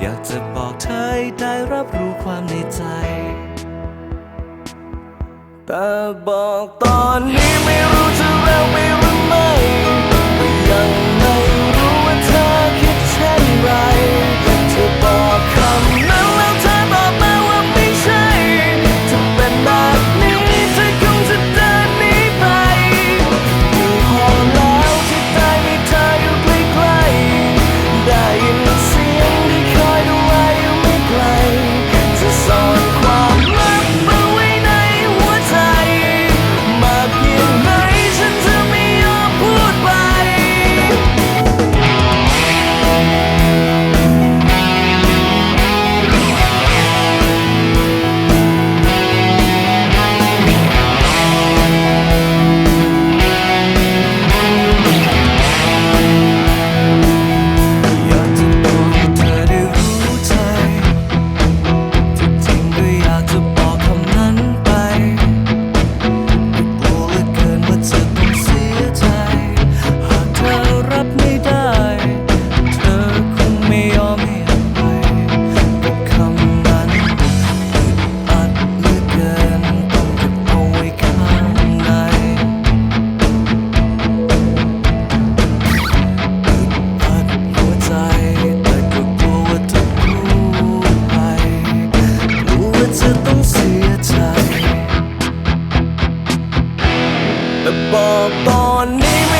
อยากจะบอกเธอให้ได้รับรู้ความในใจ แต่บอกตอนนี้ไม่รู้จะเร็วไม่ ตอนนี้